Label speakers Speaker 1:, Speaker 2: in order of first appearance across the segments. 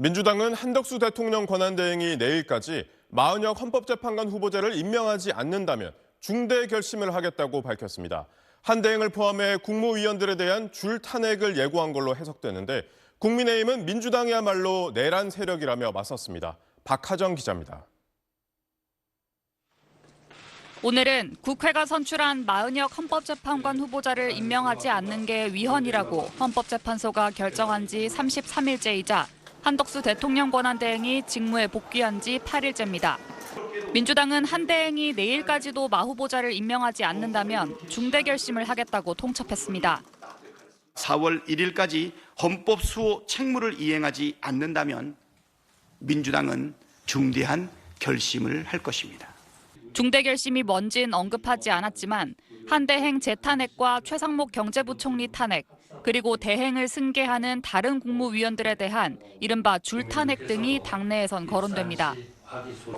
Speaker 1: 민주당은 한덕수 대통령 권한대행이 내일까지 마은혁 헌법재판관 후보자를 임명하지 않는다면 중대 결심을 하겠다고 밝혔습니다. 한 대행을 포함해 국무위원들에 대한 줄 탄핵을 예고한 걸로 해석되는데 국민의힘은 민주당이야말로 내란 세력이라며 맞섰습니다. 박하정 기자입니다.
Speaker 2: 오늘은 국회가 선출한 마은혁 헌법재판관 후보자를 임명하지 않는 게 위헌이라고 헌법재판소가 결정한 지 33일째이자 한덕수 대통령 권한대행이 직무에 복귀한 지 8일째입니다. 민주당은 한 대행이 내일까지도 마 후보자를 임명하지 않는다면 중대 결심을 하겠다고 통첩했습니다.
Speaker 3: 4월 1일까지 헌법 수호 책무를 이행하지 않는다면 민주당은 중대한 결심을 할 것입니다.
Speaker 2: 중대 결심이 뭔진 언급하지 않았지만 한 대행 재탄핵과 최상목 경제부총리 탄핵 그리고 대행을 승계하는 다른 국무위원들에 대한 이른바 줄탄핵 등이 당내에선 거론됩니다.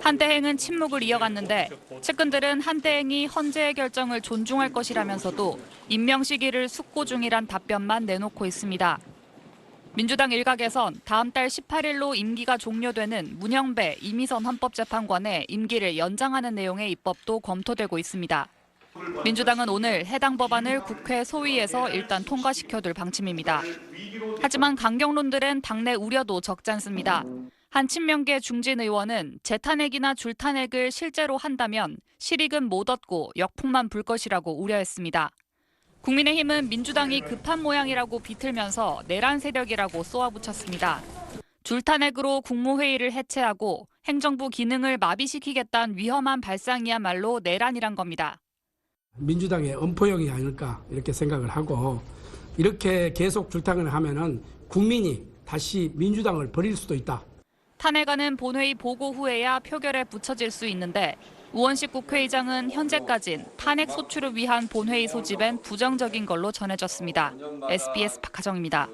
Speaker 2: 한 대행은 침묵을 이어갔는데 측근들은 한 대행이 헌재의 결정을 존중할 것이라면서도 임명 시기를 숙고 중이란 답변만 내놓고 있습니다. 민주당 일각에선 다음 달 18일로 임기가 종료되는 문영배, 이미선 헌법재판관의 임기를 연장하는 내용의 입법도 검토되고 있습니다. 민주당은 오늘 해당 법안을 국회 소위에서 일단 통과시켜둘 방침입니다. 하지만 강경론들은 당내 우려도 적지 않습니다. 한 친명계 중진 의원은 재탄핵이나 줄탄핵을 실제로 한다면 실익은 못 얻고 역풍만 불 것이라고 우려했습니다. 국민의힘은 민주당이 급한 모양이라고 비틀면서 내란 세력이라고 쏘아붙였습니다. 줄탄핵으로 국무회의를 해체하고 행정부 기능을 마비시키겠다는 위험한 발상이야말로 내란이란 겁니다.
Speaker 4: 민주당의 엄포용이 아닐까 이렇게 생각을 하고 이렇게 계속 줄당을 하면은 국민이 다시 민주당을 버릴 수도 있다.
Speaker 2: 탄핵안은 본회의 보고 후에야 표결에 붙여질 수 있는데 우원식 국회의장은 현재까진 탄핵 소추를 위한 본회의 소집엔 부정적인 걸로 전해졌습니다. SBS 박하정입니다.